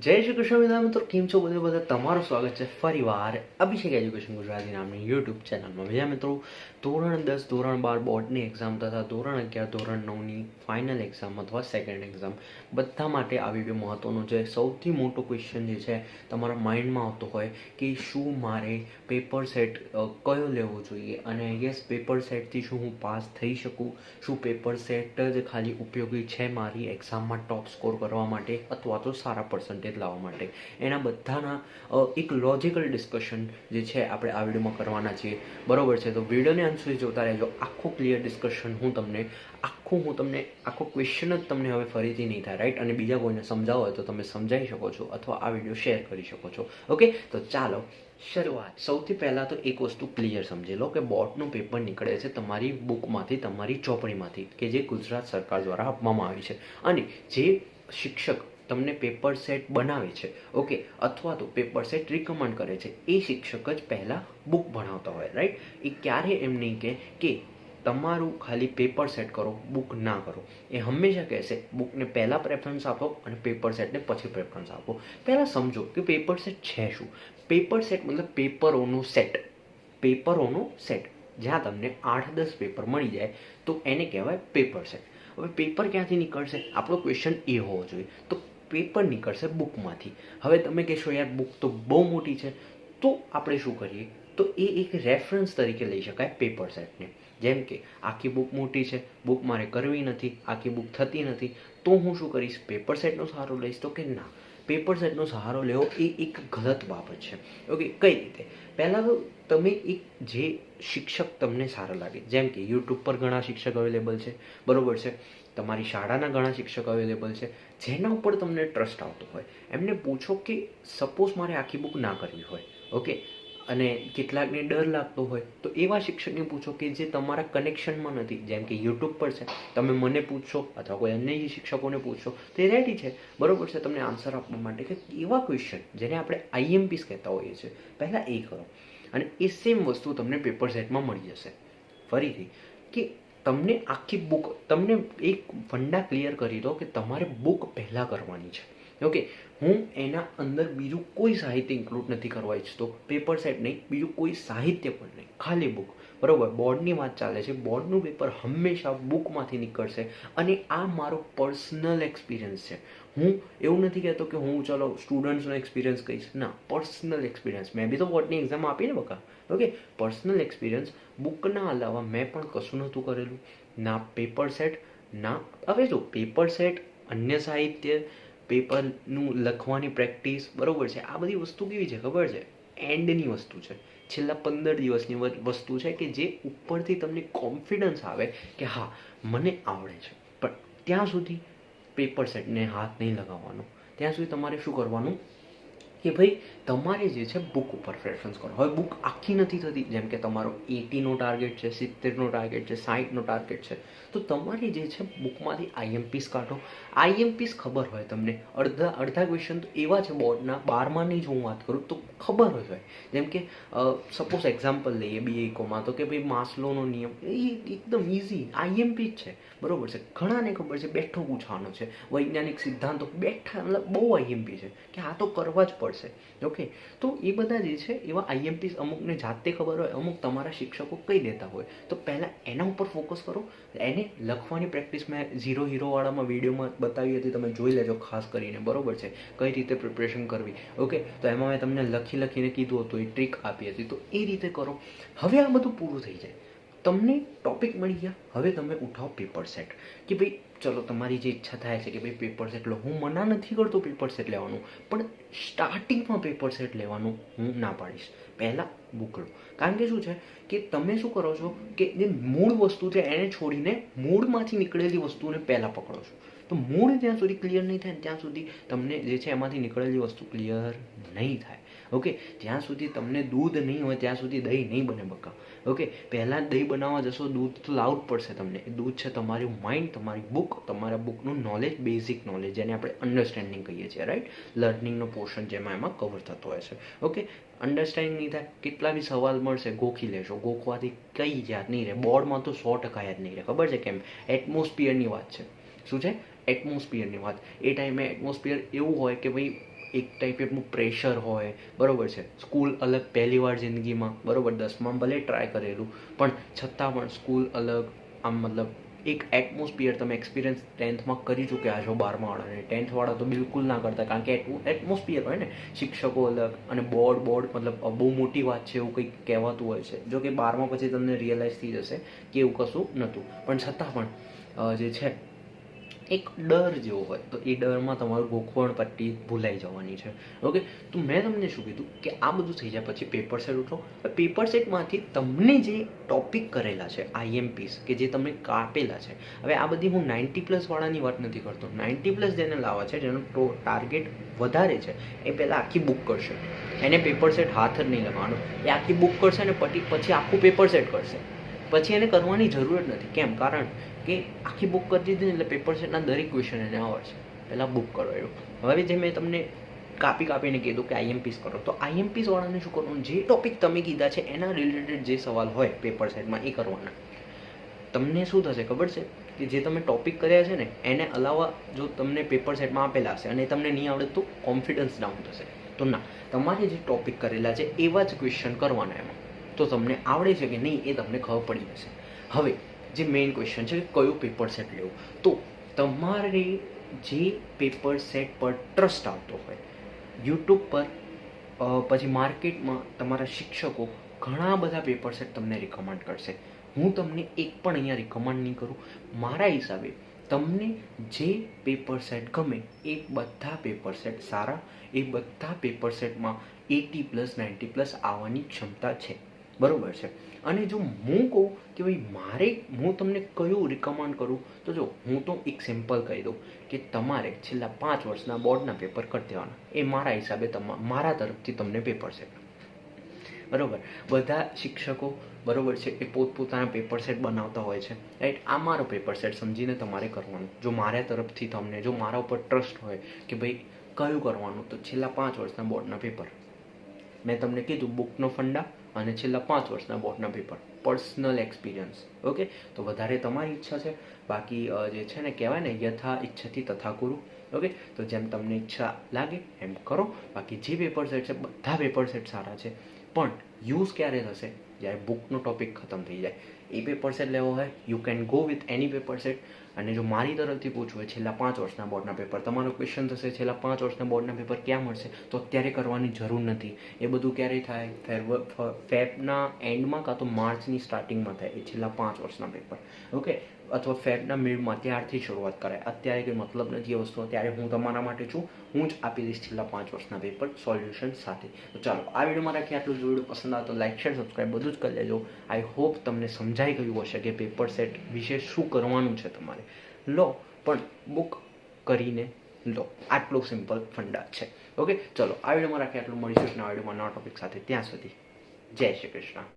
જય શ્રી કૃષ્ણ બધા મિત્રો, કેમ છો બધે? બધા તમારું સ્વાગત છે ફરીવાર અભિષેક એજ્યુકેશન ગુજરાતી નામની યુટ્યુબ ચેનલમાં બીજા મિત્રો, ધોરણ દસ, ધોરણ બાર બોર્ડની એક્ઝામ તથા ધોરણ અગિયાર, ધોરણ નવની ફાઇનલ એક્ઝામ અથવા સેકન્ડ એક્ઝામ બધા માટે આવી બી મહત્ત્વનું છે. સૌથી મોટો ક્વેશ્ચન જે છે, તમારા માઇન્ડમાં આવતો હોય કે શું મારે પેપર સેટ કયો લેવો જોઈએ? અને યસ પેપર સેટથી શું હું પાસ થઈ શકું? શું પેપર સેટ જ ખાલી ઉપયોગી છે મારી એક્ઝામમાં ટોપ સ્કોર કરવા માટે? અથવા તો સારા પર્સન્ટેજ લાવવા માટે. એના બધાના એક લોજિકલ ડિસ્કશન જે છે આપણે આ વિડીયોમાં કરવાના છીએ. બરોબર છે? તો વિડીયોને અંત સુધી જોતા રહેજો. આખું ક્લિયર ડિસ્કશન હું તમને, આખું હું તમને, આખો ક્વેશ્ચન જ તમને હવે ફરીથી નહીં થાય રાઈટ અને બીજા કોઈને સમજાવો હોય તો તમે સમજાવી શકો છો અથવા આ વીડિયો શેર કરી શકો છો. ઓકે તો ચાલો, શરૂઆત. સૌથી પહેલાં તો એક વસ્તુ ક્લિયર સમજી લો કે બોર્ડનું પેપર નીકળે છે તમારી બુકમાંથી તમારી ચોપડીમાંથી, કે જે ગુજરાત સરકાર દ્વારા આપવામાં આવી છે. અને જે શિક્ષક તમને પેપર સેટ બનાવે છે ઓકે અથવા તો પેપર સેટ રિકમેન્ડ કરે છે. એ શિક્ષક જ પહેલાં બુક ભણાવતા હોય રાઈટ એ ક્યારે એમ નહીં કહે કે તમારું ખાલી પેપર સેટ કરો બુક ના કરો. એ હંમેશા કહેશે બુકને પહેલાં પ્રેફરન્સ આપો અને પેપર સેટને પછી પ્રેફરન્સ આપો. પહેલાં સમજો કે પેપર સેટ છે શું? પેપર સેટ મતલબ પેપરોનો સેટ પેપરોનો સેટ જ્યાં તમને આઠ દસ પેપર મળી જાય, તો એને કહેવાય પેપર સેટ હવે પેપર ક્યાંથી નીકળશે? આપણો ક્વેશ્ચન એ હોવો જોઈએ. તો પેપર નીકળશે બુકમાંથી હવે તમે કહેશો, યાર બુક તો બહુ મોટી છે. તો આપણે શું કરીએ? તો એ એક રેફરન્સ તરીકે લઈ શકાય પેપર સેટને. જેમ કે, આખી બુક મોટી છે બુક મારે કરવી નથી, આખી બુક થતી નથી. તો હું શું કરીશ? પેપર સેટનો સહારો લઈશ તો કે ના? પેપર સેટનો સહારો લેવો એ એક ગલત બાબત છે. ઓકે કઈ રીતે? પહેલાં તો તમે એક જે શિક્ષક તમને સારા લાગે, જેમ કે યુટ્યુબ પર ઘણા શિક્ષક અવેલેબલ છે, બરાબર છે? તમારી શાળાના ઘણા શિક્ષક અવેલેબલ છે, જેના ઉપર તમને ટ્રસ્ટ આવતો હોય. એમને પૂછો કે સપોઝ મારે આખી બુક ના કરવી હોય ઓકે અને કેટલાકને ડર લાગતો હોય, તો એવા શિક્ષકને પૂછો કે જે તમારા કનેક્શનમાં નથી. જેમ કે યુટ્યુબ પર છે. તમે મને પૂછશો અથવા કોઈ અન્ય શિક્ષકોને પૂછશો તો એ રેડી છે. બરાબર છે? તમને આન્સર આપવા માટે કે એવા ક્વેશ્ચન જેને આપણે આઈએમપીસ કહેતા હોઈએ છીએ. પહેલાં એ કરો. અને એ સેમ વસ્તુ તમને પેપર સેટમાં મળી જશે. ફરીથી, કે તમને આખી બુક તમને એક ફંડા ક્લિયર કરી દો કે તમારે બુક પહેલાં કરવાની છે. ઓકે, હું એના અંદર બીજું કોઈ સાહિત્ય ઇન્ક્લુડ નથી કરવા ઈચ્છતો પેપર સેટ નહીં, બીજું કોઈ સાહિત્ય પણ નહીં, ખાલી બુક બરોબર? બોર્ડની વાત ચાલે છે. બોર્ડનું પેપર હંમેશા બુકમાંથી નીકળશે અને આ મારો પર્સનલ એક્સપિરિયન્સ છે. હું એવું નથી કહેતો કે હું ચલો સ્ટુડન્ટ્સનો એક્સપિરિયન્સ કહીશ. ના, પર્સનલ એક્સપિરિયન્સ. મેં બી તો બોર્ડની એક્ઝામ આપી ને બકા. ઓકે? પર્સનલ એક્સપિરિયન્સ બુકના અલાવા મેં પણ કશું નહોતું કરેલું. ના પેપર સેટ, ના, હવે જો પેપર સેટ, અન્ય સાહિત્ય, પેપરનું લખવાની પ્રેક્ટિસ બરાબર છે. આ બધી વસ્તુ કેવી છે? ખબર છે? એન્ડની વસ્તુ છે. છેલ્લા પંદર દિવસની વસ્તુ છે કે જે ઉપરથી તમને કોન્ફિડન્સ આવે કે હા, મને આવડે છે. પણ ત્યાં સુધી પેપર સેટને હાથ નહીં લગાવવાનો. ત્યાં સુધી તમારે શું કરવાનું? કે ભાઈ, તમારે જે છે બુક ઉપર પ્રેફરન્સ કરો હવે બુક આખી નથી થતી, જેમ કે તમારો એટીનો ટાર્ગેટ છે, સિત્તેરનો ટાર્ગેટ છે સાહીઠનો ટાર્ગેટ છે. તો તમારી જે છે બુકમાંથી આઈએમપીસ કાઢો. આઈએમપીસ ખબર હોય તમને. અડધા અડધા ક્વેશ્ચન તો એવા છે બોર્ડના બારમાની જો હું વાત કરું, તો ખબર હોય. જેમ કે સપોઝ એક્ઝામ્પલ લઈએ બીએકોમાં તો કે ભાઈ માસ્લોનો નિયમ, એ એકદમ ઇઝી આઈએમપી જ છે. બરોબર છે. ઘણાને ખબર છે, બેઠો પૂછવાનો છે. વૈજ્ઞાનિક સિદ્ધાંતો બેઠા, મતલબ બહુ આઈએમપી છે. કે આ તો કરવા જ પડશે. ઓકે તો એ બધા જે છે, એવા આઈએમપીસ અમુકને જાતે ખબર હોય, અમુક તમારા શિક્ષકો કહી દેતા હોય. તો પહેલાં એના ઉપર ફોકસ કરો. એને લખવાની પ્રેક્ટિસ મેં ઝીરો હીરોવાળામાં વિડીયોમાં બતાવી હતી, તમે જોઈ લેજો ખાસ કરીને. બરોબર છે? કઈ રીતે પ્રિપરેશન કરવી? ઓકે તો એમાં મેં તમને લખી લખીને કીધું હતું, એ ટ્રીક આપી હતી. તો એ રીતે કરો. હવે આ બધું પૂરું થઈ જાય. તમને ટોપિક મળી ગયા. હવે તમે ઉઠાવો પેપર સેટ કે ભાઈ, ચલો, તમારી જે ઈચ્છા થાય છે કે ભાઈ પેપર સેટ લો. હું મના નથી કરતો પેપર સેટ લેવાનું. પણ સ્ટાર્ટિંગમાં પેપર સેટ લેવાનું હું ના પાડીશ. પહેલાં બુક લો કારણ કે શું છે કે તમે શું કરો છો કે જે મૂળ વસ્તુ છે એને છોડીને મૂળમાંથી નીકળેલી વસ્તુને પહેલાં પકડો છો. તો મૂળ જ્યાં સુધી ક્લિયર નહીં થાય ત્યાં સુધી તમને જે છે એમાંથી નીકળેલી વસ્તુ ક્લિયર નહીં થાય. ઓકે જ્યાં સુધી તમને દૂધ નહીં હોય, ત્યાં સુધી દહીં નહીં બને બકા. ઓકે પહેલાં દહીં બનાવવા જશો, દૂધ તો લાવવું પડશે તમને. દૂધ છે તમારું માઇન્ડ તમારી બુક તમારા બુકનું નોલેજ બેઝિક નોલેજ જેને આપણે અન્ડરસ્ટેન્ડિંગ કહીએ છીએ રાઈટ લર્નિંગનો પોર્શન જેમાં એમાં કવર થતો હોય છે. ઓકે અન્ડરસ્ટેન્ડિંગ થાય, કેટલા બી સવાલ મળશે, ગોખી લેશો. ગોખવાથી કઈ યાદ નહીં રહે. બોર્ડમાં તો સો ટકા યાદ નહીં રહે. ખબર છે કેમ? એટમોસ્ફિયરની વાત છે. શું છે? એટમોસ્ફિયરની વાત. એ ટાઈમે એટમોસ્ફિયર એવું હોય કે ભાઈ, એક ટાઈપનું પ્રેશર હોય. બરાબર છે. સ્કૂલ અલગ પહેલી વાર જિંદગીમાં. બરોબર દસમાં ભલે ટ્રાય કરેલું. પણ છતાં પણ સ્કૂલ અલગ, આમ મતલબ એક એટમોસ્ફિયર તમે એક્સપિરિયન્સ ટેન્થમાં કરી ચૂક્યા છો બારમાવાળાને ટેન્થવાળા તો બિલકુલ ના કરતા, કારણ કે એટમોસ્ફિયર હોય ને, શિક્ષકો અલગ અને બોર્ડ બોર્ડ મતલબ બહુ મોટી વાત છે એવું કંઈક કહેવાતું હોય છે. જો કે બારમા પછી તમને રિયલાઇઝ થઈ જશે કે એવું કશું નહોતું. પણ છતાં પણ જે છે એક ડર જેવો હોય, તો એ ડરમાં તમારું ગોખવણ પટ્ટી ભૂલાઈ જવાની છે. ઓકે? તો મેં તમને શું કીધું કે આ બધું થઈ જાય પછી પેપર સેટ ઉઠો. પેપર સેટમાંથી તમને જે ટોપિક કરેલા છે આઈએમપીસ કે જે તમે કાપેલા છે, હવે આ બધી હું નાઇન્ટી પ્લસ વાળાની વાત નથી કરતો. નાઇન્ટી પ્લસ જેને લાવવા છે, જેનો ટાર્ગેટ વધારે છે, એ પહેલાં આખી બુક કરશે. એને પેપર સેટ હાથ જ નહીં લગાવવાનો. એ આખી બુક કરશે અને પછી આખું પેપર સેટ કરશે. પછી એને કરવાની જરૂર જ નથી. કેમ? કારણ કે આખી બુક કરી દીધી ને એટલે પેપર સેટના દરેક ક્વેશ્ચન એને આવડશે પહેલાં બુક કરો એવું હવે જે મેં તમને કાપી કાપીને કીધું કે આઈએમપીસ કરો, તો આઈએમપીસ વાળાને શું કરવાનું? જે ટોપિક તમે કીધા છે એના રિલેટેડ જે સવાલ હોય પેપર સેટમાં એ કરવાના. તમને શું થશે ખબર છે? કે જે તમે ટોપિક કર્યા છે ને, એને અલાવા જો તમને પેપર સેટમાં આપેલા હશે અને તમને નહીં આવડે તો કોન્ફિડન્સ ડાઉન થશે. તો ના, તમારે જે ટોપિક કરેલા છે એવા જ ક્વેશ્ચન કરવાના એમાં. તો તમને આવડે છે કે નહીં એ તમને ખબર પડી જશે. હવે જે મેઇન ક્વેશ્ચન છે કે કયું પેપર સેટ લેવું? તો તમારે જે પેપર સેટ પર ટ્રસ્ટ આવતો હોય યુટ્યુબ પર પછી માર્કેટમાં તમારા શિક્ષકો ઘણા બધા પેપર સેટ તમને રિકમેન્ડ કરશે. હું તમને એક પણ અહીંયા રિકમેન્ડ નહીં કરું. મારા હિસાબે તમને જે પેપર સેટ ગમે એ બધા પેપર સેટ સારા, એ બધા પેપર સેટમાં એટી પ્લસ નાઇન્ટી પ્લસ આવવાની ક્ષમતા છે. બરોબર છે. અને જો હું કહું કે ભાઈ મારે હું તમને કયું રિકમેન્ડ કરું, તો જો હું તો એક સિમ્પલ કહી દઉં કે તમારે છેલ્લા પાંચ વર્ષના બોર્ડના પેપર કરી દેવાના. એ મારા હિસાબે તમા, મારા તરફથી તમને પેપર સેટ બરોબર? બધા શિક્ષકો બરાબર છે એ પોતપોતાના પેપર સેટ બનાવતા હોય છે. રાઈટ આ મારો પેપર સેટ સમજીને તમારે કરવાનું. જો મારા તરફથી તમને, જો મારા ઉપર ટ્રસ્ટ હોય કે ભાઈ કયું કરવાનું, તો છેલ્લા પાંચ વર્ષના બોર્ડના પેપર મેં તમને કીધું બુકનો ફંડા અને છેલ્લા પાંચ વર્ષના બોર્ડના પેપર પર્સનલ એક્સપિરિયન્સ ઓકે તો વધારે તમારી ઈચ્છા છે, બાકી જે છે ને કહેવાય ને, યથા ઈચ્છતી તથા કુરુ ઓકે તો જેમ તમને ઈચ્છા લાગે એમ કરો, બાકી જે પેપર સેટ છે, બધા પેપર સેટ સારા છે. પણ યુઝ ક્યારે થશે? જ્યારે બુકનો ટોપિક ખતમ થઈ જાય. એ પેપર સેટ લેવો હોય you can go with any paper set અને જો મારી તરફથી પૂછવું હોય, છેલ્લા પાંચ વર્ષના બોર્ડના પેપર તમારો ક્વેશ્ચન થશે, છેલ્લા પાંચ વર્ષના બોર્ડના પેપર ક્યાં મળશે? તો અત્યારે કરવાની જરૂર નથી. એ બધું ક્યારે થાય? ફેરવ ફેબના એન્ડમાં કાં તો માર્ચની સ્ટાર્ટિંગમાં થાય, એ છેલ્લા પાંચ વર્ષના પેપર ઓકે અથવા ફેબના મિડમાં ત્યારથી શરૂઆત કરાય. અત્યારે કંઈ મતલબ નથી એ વસ્તુ. ત્યારે હું તમારા માટે છું. હું જ આપી દઈશ છેલ્લા પાંચ વર્ષના પેપર સોલ્યુશન સાથે. તો ચાલો, આ વિડીયોમાં રાખી આટલું જ. વીડિયો પસંદ આવે તો લાઇક શેર સબસ્ક્રાઈબ બધું જ કરી લેજો. આઈ હોપ તમને સમજાઈ ગયું હશે કે પેપર સેટ વિશે શું કરવાનું છે તમારે. લો, પણ બુક કરીને લો. આટલું સિમ્પલ ફંડા છે. ઓકે ચલો, આ વિડીયોમાં રાખીએ આટલું. મળીશું નવા વિડીયોમાં નવા ટોપિક સાથે. ત્યાં સુધી. જય શ્રી કૃષ્ણ.